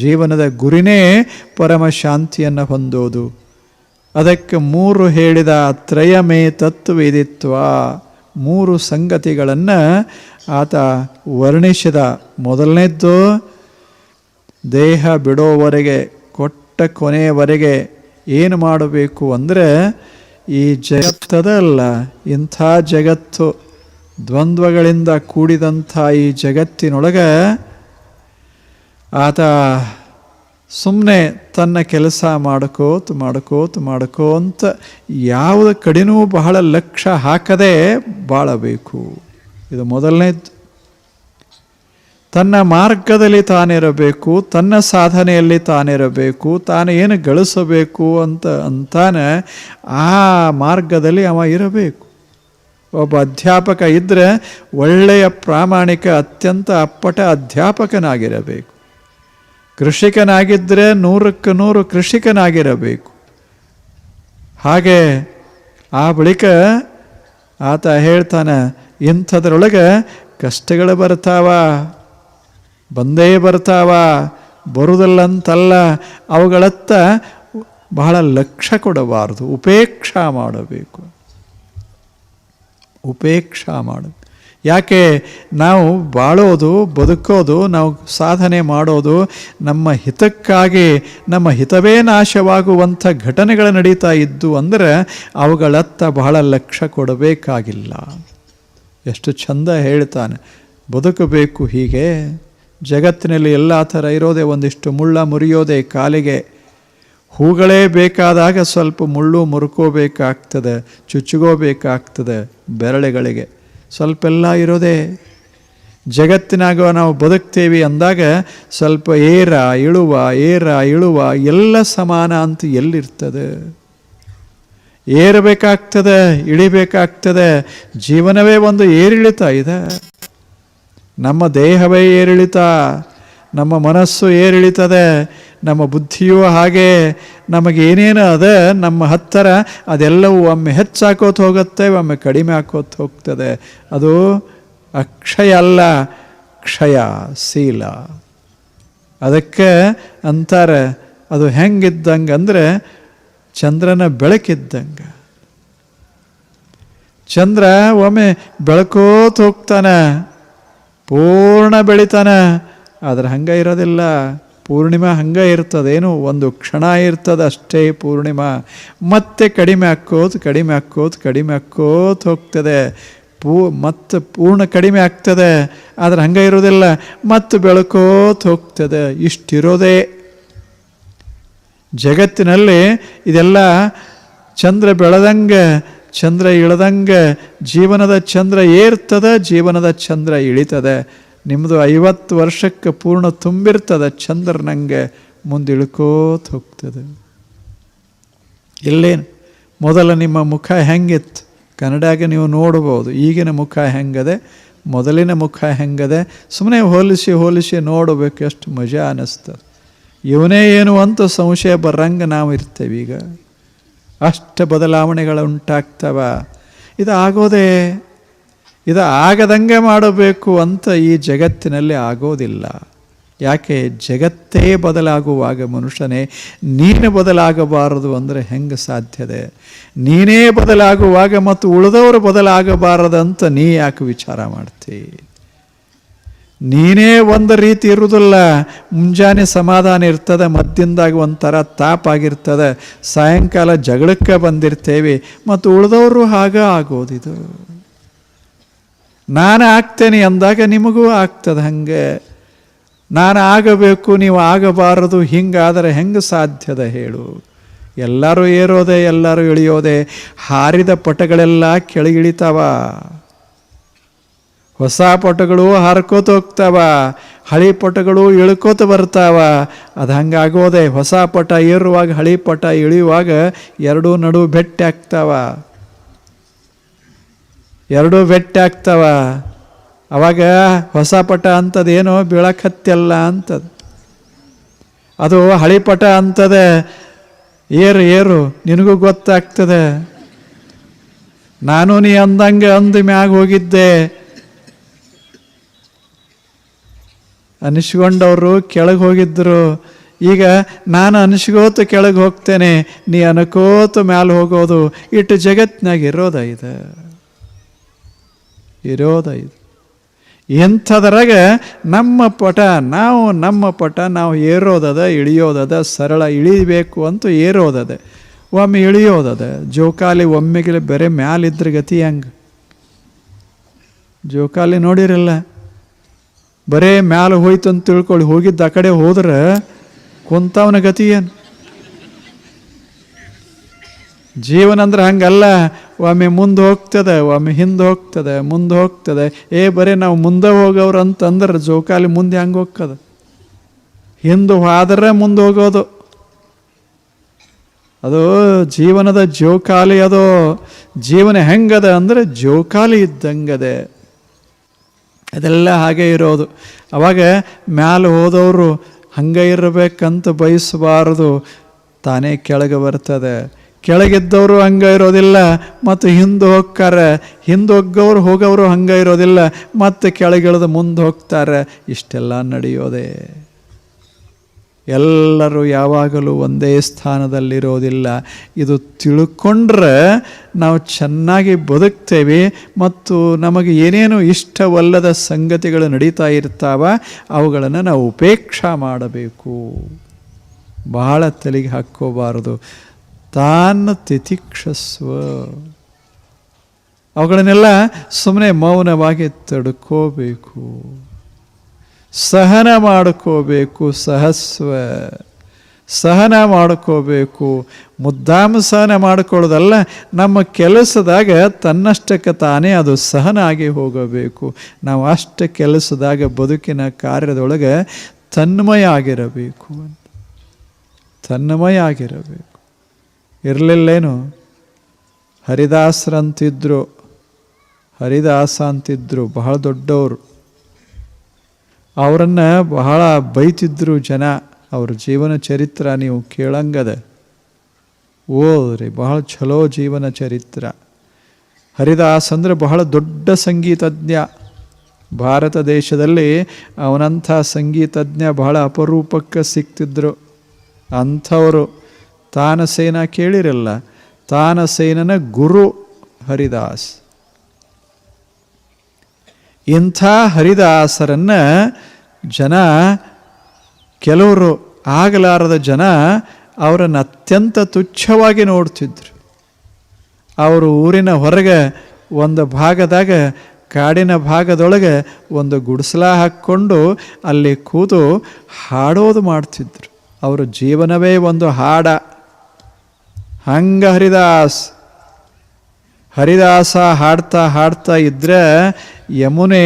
ಜೀವನದ ಗುರಿನೇ ಪರಮ ಶಾಂತಿಯನ್ನು ಹೊಂದೋದು. ಅದಕ್ಕೆ ಮೂರು ಹೇಳಿದ ತ್ರಯಮೇ ತತ್ವವೇದಿತ್ವ ಮೂರು ಸಂಗತಿಗಳನ್ನು ಆತ ವರ್ಣಿಸಿದ. ಮೊದಲನೇದ್ದು, ದೇಹ ಬಿಡೋವರೆಗೆ, ಕೊಟ್ಟ ಕೊನೆಯವರೆಗೆ ಏನು ಮಾಡಬೇಕು ಅಂದರೆ, ಈ ಜಗತ್ತದಲ್ಲ, ಇಂಥ ಜಗತ್ತು ದ್ವಂದ್ವಗಳಿಂದ ಕೂಡಿದಂಥ ಈ ಜಗತ್ತಿನೊಳಗೆ ಆತ ಸುಮ್ಮನೆ ತನ್ನ ಕೆಲಸ ಮಾಡ್ಕೋತ ಮಾಡ್ಕೋತ ಮಾಡ್ಕೋಂತ ಯಾವುದ ಕಡೆನೂ ಬಹಳ ಲಕ್ಷ್ಯ ಹಾಕದೆ ಬಾಳಬೇಕು. ಇದು ಮೊದಲನೇದು ತನ್ನ ಮಾರ್ಗದಲ್ಲಿ ತಾನಿರಬೇಕು, ತನ್ನ ಸಾಧನೆಯಲ್ಲಿ ತಾನಿರಬೇಕು, ತಾನು ಏನು ಗಳಿಸಬೇಕು ಅಂತ ಅಂತಾನೆ ಆ ಮಾರ್ಗದಲ್ಲಿ ಅವ ಇರಬೇಕು. ಒಬ್ಬ ಅಧ್ಯಾಪಕ ಇದ್ದರೆ ಒಳ್ಳೆಯ ಪ್ರಾಮಾಣಿಕ, ಅತ್ಯಂತ ಅಪ್ಪಟ ಅಧ್ಯಾಪಕನಾಗಿರಬೇಕು. ಕೃಷಿಕನಾಗಿದ್ದರೆ ನೂರಕ್ಕೆ ನೂರು ಕೃಷಿಕನಾಗಿರಬೇಕು. ಹಾಗೆ ಆ ಬಳಿಕ ಆತ ಹೇಳ್ತಾನೆ, ಇಂಥದ್ರೊಳಗೆ ಕಷ್ಟಗಳು ಬರ್ತಾವ, ಬಂದೇ ಬರ್ತಾವ ಬರುವುದಲ್ಲಂತಲ್ಲ ಅವುಗಳತ್ತ ಬಹಳ ಲಕ್ಷ್ಯ ಕೊಡಬಾರದು, ಉಪೇಕ್ಷಾ ಮಾಡಬೇಕು. ಉಪೇಕ್ಷಾ ಮಾಡು ಯಾಕೆ ನಾವು ಬಾಳೋದು, ಬದುಕೋದು, ನಾವು ಸಾಧನೆ ಮಾಡೋದು ನಮ್ಮ ಹಿತಕ್ಕಾಗಿ, ನಮ್ಮ ಹಿತವೇ ನಾಶವಾಗುವಂಥ ಘಟನೆಗಳು ನಡೀತಾ ಇದ್ದು ಅಂದರೆ ಅವುಗಳತ್ತ ಬಹಳ ಲಕ್ಷ್ಯ ಕೊಡಬೇಕಾಗಿಲ್ಲ. ಎಷ್ಟು ಚಂದ ಹೇಳ್ತಾನೆ ಬದುಕಬೇಕು ಹೀಗೆ, ಜಗತ್ತಿನಲ್ಲಿ ಎಲ್ಲ ಥರ ಇರೋದೇ ಒಂದಿಷ್ಟು ಮುಳ್ಳ ಮುರಿಯೋದೇ ಕಾಲಿಗೆ. ಹೂಗಳೇ ಬೇಕಾದಾಗ ಸ್ವಲ್ಪ ಮುಳ್ಳು ಮುರ್ಕೋಬೇಕಾಗ್ತದೆ, ಚುಚ್ಚುಗೋಬೇಕಾಗ್ತದೆ ಬೆರಳೆಗಳಿಗೆ. ಸ್ವಲ್ಪ ಎಲ್ಲ ಇರೋದೇ ಜಗತ್ತಿನಾಗ ನಾವು ಬದುಕ್ತೇವೆ ಅಂದಾಗ ಸ್ವಲ್ಪ ಏರ, ಇಳುವ ಏರ, ಇಳುವ ಎಲ್ಲ ಸಮಾನ ಅಂತ ಎಲ್ಲಿರ್ತದೆ? ಏರಬೇಕಾಗ್ತದೆ, ಇಳಿಬೇಕಾಗ್ತದೆ, ಜೀವನವೇ ಒಂದು ಏರಿಳಿತ ಇದೆ. ನಮ್ಮ ದೇಹವೇ ಏರಿಳಿತ. ನಮ್ಮ ಮನಸ್ಸು ಏರಿಳಿತದೆ, ನಮ್ಮ ಬುದ್ಧಿಯೂ ಹಾಗೆ ನಮಗೇನೇನು ಅದ ನಮ್ಮ ಹತ್ತಿರ, ಅದೆಲ್ಲವೂ ಒಮ್ಮೆ ಹೆಚ್ಚಾಕೋತ ಹೋಗುತ್ತೆ, ಒಮ್ಮೆ ಕಡಿಮೆ ಹಾಕೋತ ಹೋಗ್ತದೆ. ಅದು ಅಕ್ಷಯ ಅಲ್ಲ, ಕ್ಷಯ, ಶೀಲ. ಅದಕ್ಕೆ ಅಂತಾರೆ, ಅದು ಹೆಂಗಿದ್ದಂಗೆ ಅಂದರೆ ಚಂದ್ರನ ಬೆಳಕಿದ್ದಂಗೆ. ಚಂದ್ರ ಒಮ್ಮೆ ಬೆಳಕೋತ ಹೋಗ್ತಾನೆ, ಪೂರ್ಣ ಬೆಳಿತಾನೆ ಆದ್ರೆ ಹಂಗೆ ಇರೋದಿಲ್ಲ. ಪೂರ್ಣಿಮಾ ಹಂಗೆ ಇರ್ತದೇನು, ಒಂದು ಕ್ಷಣ ಇರ್ತದೆ ಅಷ್ಟೇ ಪೂರ್ಣಿಮಾ. ಮತ್ತೆ ಕಡಿಮೆ ಹಾಕೋದು ಕಡಿಮೆ ಹಾಕೋದು ಕಡಿಮೆ ಹಾಕೋತ್ ಹೋಗ್ತದೆ. ಪೂ, ಮತ್ತೆ ಪೂರ್ಣ ಕಡಿಮೆ ಆಗ್ತದೆ. ಆದ್ರೆ ಹಂಗೆ ಇರೋದಿಲ್ಲ. ಮತ್ತೆ ಬೆಳಕೋತ ಹೋಗ್ತದೆ. ಇಷ್ಟಿರೋದೇ. ಜಗತ್ತಿನಲ್ಲಿ ಇದೆಲ್ಲ ಚಂದ್ರ ಬೆಳೆದಂಗೆ, ಚಂದ್ರ ಇಳದಂಗೆ, ಜೀವನದ ಚಂದ್ರ ಏರ್ತದೆ, ಜೀವನದ ಚಂದ್ರ ಇಳಿತದೆ. ನಿಮ್ಮದು ಐವತ್ತು ವರ್ಷಕ್ಕೆ ಪೂರ್ಣ ತುಂಬಿರ್ತದೆ ಚಂದ್ರನಂಗೆ ಮುಂದೆ ಇಳ್ಕೋತ ಹೋಗ್ತದೆ ಇಲ್ಲೇನು? ಮೊದಲ ನಿಮ್ಮ ಮುಖ ಹೆಂಗಿತ್ತು? ಕನ್ನಡಾಗ ನೀವು ನೋಡ್ಬೋದು. ಈಗಿನ ಮುಖ ಹೆಂಗದೆ, ಮೊದಲಿನ ಮುಖ ಹೆಂಗದೆ ಸುಮ್ಮನೆ ಹೋಲಿಸಿ ಹೋಲಿಸಿ ನೋಡಬೇಕು ಎಷ್ಟು ಮಜಾ ಅನ್ನಿಸ್ತದೆ ಇವನೇ ಏನು ಅಂತ ಸಂಶಯ ಬರಂಗೆ ನಾವು ಇರ್ತೇವೆ ಈಗ. ಅಷ್ಟು ಬದಲಾವಣೆಗಳು ಉಂಟಾಗ್ತವ. ಇದು ಆಗೋದೇ ಇದು ಆಗದಂಗೆ ಮಾಡಬೇಕು ಅಂತ ಈ ಜಗತ್ತಿನಲ್ಲಿ ಆಗೋದಿಲ್ಲ. ಯಾಕೆ? ಜಗತ್ತೇ ಬದಲಾಗುವಾಗ ಮನುಷ್ಯನೇ ನೀನು ಬದಲಾಗಬಾರದು ಅಂದರೆ ಹೆಂಗೆ ಸಾಧ್ಯದೆ ನೀನೇ ಬದಲಾಗುವಾಗ ಮತ್ತು ಉಳಿದವರು ಬದಲಾಗಬಾರದಂತ ನೀ ಯಾಕೆ ವಿಚಾರ ಮಾಡ್ತಿ? ನೀನೇ ಒಂದು ರೀತಿ ಇರುವುದಿಲ್ಲ. ಮುಂಜಾನೆ ಸಮಾಧಾನ ಇರ್ತದೆ, ಮದ್ದಿಂದಾಗ ಒಂಥರ ತಾಪಾಗಿರ್ತದೆ. ಸಾಯಂಕಾಲ ಜಗಳಕ್ಕೆ ಬಂದಿರ್ತೇವೆ ಮತ್ತು ಉಳಿದವರು ಹಾಗೆ ಆಗೋದಿದು. ನಾನು ಆಗ್ತೇನೆ ಅಂದಾಗ ನಿಮಗೂ ಆಗ್ತದೆ ಹಂಗೆ. ನಾನು ಆಗಬೇಕು, ನೀವು ಆಗಬಾರದು, ಹಿಂಗಾದರೆ ಹೆಂಗೆ ಸಾಧ್ಯದ ಹೇಳು. ಎಲ್ಲರೂ ಏರೋದೆ, ಎಲ್ಲರೂ ಇಳಿಯೋದೆ, ಹಾರಿದ ಪಟಗಳೆಲ್ಲ ಕೆಳಗಿಳಿತಾವ. ಹೊಸ ಪಟಗಳು ಹಾರ್ಕೋತ ಹೋಗ್ತಾವ, ಹಳಿ ಪಟಗಳು ಇಳ್ಕೋತ ಬರ್ತಾವ. ಅದು ಹಂಗಾಗೋದೆ, ಹೊಸ ಪಟ ಏರುವಾಗ, ಹಳಿ ಪಟ ಇಳಿಯುವಾಗ ಎರಡೂ ನಡು ಭೆಟ್ಟಿ ಆಗ್ತಾವ. ಎರಡೂ ಬೆಟ್ಟ ಆಗ್ತಾವ. ಅವಾಗ ಹೊಸ ಪಟ ಅಂತದೇನೋ ಬೀಳಕತ್ತೆಲ್ಲ ಅಂತದ. ಅದು ಹಳಿ ಪಟ ಅಂತದೆ. ಏರು ಏರು, ನಿನಗೂ ಗೊತ್ತಾಗ್ತದೆ. ನಾನು ನೀ ಅಂದಂಗೆ ಅಂದ ಮ್ಯಾಗ ಹೋಗಿದ್ದೆ. ಅನಿಸ್ಕೊಂಡವರು ಕೆಳಗೆ ಹೋಗಿದ್ದರು ಈಗ ನಾನು ಅನಿಸ್ಕೋತ ಕೆಳಗೆ ಹೋಗ್ತೇನೆ. ನೀ ಅನ್ಕೋತ ಮ್ಯಾಲೆ ಹೋಗೋದು. ಇಟ್ಟು ಜಗತ್ತಿನಾಗ ಇರೋದ ಇದು. ಇರೋದ ಇದು. ಎಂಥದ್ರಾಗ ನಮ್ಮ ಪಟ, ನಾವು ನಮ್ಮ ಪಟ, ನಾವು ಏರೋದದ, ಇಳಿಯೋದದ, ಸರಳ ಇಳಿಬೇಕು ಅಂತ ಏರೋದದ. ಒಮ್ಮೆ ಇಳಿಯೋದದ. ಜೋಕಾಲಿ ಒಮ್ಮೆಗೆ ಬೇರೆ ಮ್ಯಾಲಿದ್ರ ಗತಿ ಹೆಂಗೆ? ಜೋಕಾಲಿ ನೋಡಿರಲ್ಲ? ಬರೇ ಮ್ಯಾಲ ಹೋಯ್ತು ಅಂತ ತಿಳ್ಕೊಳ್ಳಿ. ಹೋಗಿದ್ದ ಆ ಕಡೆ ಹೋದ್ರೆ ಕುಂತವನ ಗತಿ ಏನು? ಜೀವನ ಅಂದ್ರೆ ಹಂಗಲ್ಲ. ಒಮ್ಮೆ ಮುಂದೆ ಹೋಗ್ತದೆ ಒಮ್ಮೆ ಹಿಂದೆ ಹೋಗ್ತದೆ, ಮುಂದೆ ಹೋಗ್ತದೆ. ಏ, ಬರೀ ನಾವು ಮುಂದೆ ಹೋಗೋರು ಅಂತಂದ್ರೆ ಜೋಕಾಲಿ ಮುಂದೆ ಹಂಗೆ ಹೋಗ್ತದೆ. ಹಿಂದೆ ಹೋದ್ರೆ ಮುಂದೆ ಹೋಗೋದು. ಅದು ಜೀವನದ ಜೋಕಾಲಿ ಅದು. ಜೀವನ ಹೆಂಗದ ಅಂದರೆ ಜೋಕಾಲಿ ಇದ್ದಂಗದೆ. ಅದೆಲ್ಲ ಹಾಗೆ ಇರೋದು. ಅವಾಗ ಮ್ಯಾಲೆ ಹೋದವರು ಹಂಗೆ ಇರಬೇಕಂತ ಬಯಸಬಾರದು. ತಾನೇ ಕೆಳಗೆ ಬರ್ತದೆ. ಕೆಳಗಿದ್ದವರು ಹಂಗೆ ಇರೋದಿಲ್ಲ, ಮತ್ತು ಹಿಂದೆ ಹೋಗ್ತಾರೆ. ಹೋಗೋರು ಹೋಗೋರು ಹಂಗೆ ಇರೋದಿಲ್ಲ, ಮತ್ತು ಕೆಳಗಿಳಿದು ಮುಂದೆ ಹೋಗ್ತಾರೆ. ಇಷ್ಟೆಲ್ಲ ನಡೆಯೋದೆ. ಎಲ್ಲರೂ ಯಾವಾಗಲೂ ಒಂದೇ ಸ್ಥಾನದಲ್ಲಿರೋದಿಲ್ಲ. ಇದು ತಿಳ್ಕೊಂಡ್ರೆ ನಾವು ಚೆನ್ನಾಗಿ ಬದುಕ್ತೇವೆ, ಮತ್ತು ನಮಗೆ ಏನೇನು ಇಷ್ಟವಲ್ಲದ ಸಂಗತಿಗಳು ನಡೀತಾ ಇರ್ತಾವ, ಅವುಗಳನ್ನು ನಾವು ಉಪೇಕ್ಷಾ ಮಾಡಬೇಕು. ಬಹಳ ತಲೆಗೆ ಹಾಕ್ಕೋಬಾರದು. ತಾನ ತಿತಿಕ್ಷಸ್ವ ಅವುಗಳನ್ನೆಲ್ಲ ಸುಮ್ಮನೆ ಮೌನವಾಗಿ ತಡ್ಕೋಬೇಕು. ಸಹನ ಮಾಡ್ಕೋಬೇಕು ಸಹಸ್ವ. ಸಹನ ಮಾಡ್ಕೋಬೇಕು. ಮುದ್ದಾಮ ಸಹನ ಮಾಡ್ಕೊಳ್ಳೋದಲ್ಲ, ನಮ್ಮ ಕೆಲಸದಾಗ ತನ್ನಷ್ಟಕ್ಕೆ ತಾನೇ ಅದು ಸಹನ ಆಗಿ ಹೋಗಬೇಕು. ನಾವು ಅಷ್ಟು ಕೆಲಸದಾಗ ಬದುಕಿನ ಕಾರ್ಯದೊಳಗೆ ತನ್ಮಯ ಆಗಿರಬೇಕು ತನ್ಮಯ ಆಗಿರಬೇಕು. ಇರಲಿಲ್ಲೇನು? ಹರಿದಾಸರಂತಿದ್ರು ಹರಿದಾಸ ಅಂತಿದ್ರು ಬಹಳ ದೊಡ್ಡವರು. ಅವರನ್ನು ಬಹಳ ಬೈತಿದ್ರು ಜನ. ಅವ್ರ ಜೀವನ ಚರಿತ್ರ ನೀವು ಕೇಳಂಗದ. ಓದ್ರಿ, ಬಹಳ ಚಲೋ ಜೀವನ ಚರಿತ್ರ. ಹರಿದಾಸ್ ಅಂದರೆ ಬಹಳ ದೊಡ್ಡ ಸಂಗೀತಜ್ಞ. ಭಾರತ ದೇಶದಲ್ಲಿ ಅವನಂಥ ಸಂಗೀತಜ್ಞ ಬಹಳ ಅಪರೂಪಕ್ಕೆ ಸಿಕ್ತಿದ್ರು. ಅಂಥವರು. ತಾನಸೇನ ಕೇಳಿರಲ್ಲ ತಾನಸೇನನ ಗುರು ಹರಿದಾಸ್. ಇಂಥ ಹರಿದಾಸರನ್ನ ಜನ, ಕೆಲವರು ಆಗಲಾರದ ಜನ ಅವರನ್ನು ಅತ್ಯಂತ ತುಚ್ಛವಾಗಿ ನೋಡ್ತಿದ್ರು. ಅವರು ಊರಿನ ಹೊರಗೆ ಒಂದು ಭಾಗದಾಗ, ಕಾಡಿನ ಭಾಗದೊಳಗೆ ಒಂದು ಗುಡಿಸಲ ಹಾಕ್ಕೊಂಡು ಅಲ್ಲಿ ಕೂತು ಹಾಡೋದು ಮಾಡ್ತಿದ್ರು. ಅವರ ಜೀವನವೇ ಒಂದು ಹಾಡ. ಹಂಗ ಹರಿದಾಸ್ ಹರಿದಾಸ ಹಾಡ್ತಾ ಹಾಡ್ತಾ ಇದ್ರೆ ಯಮುನೆ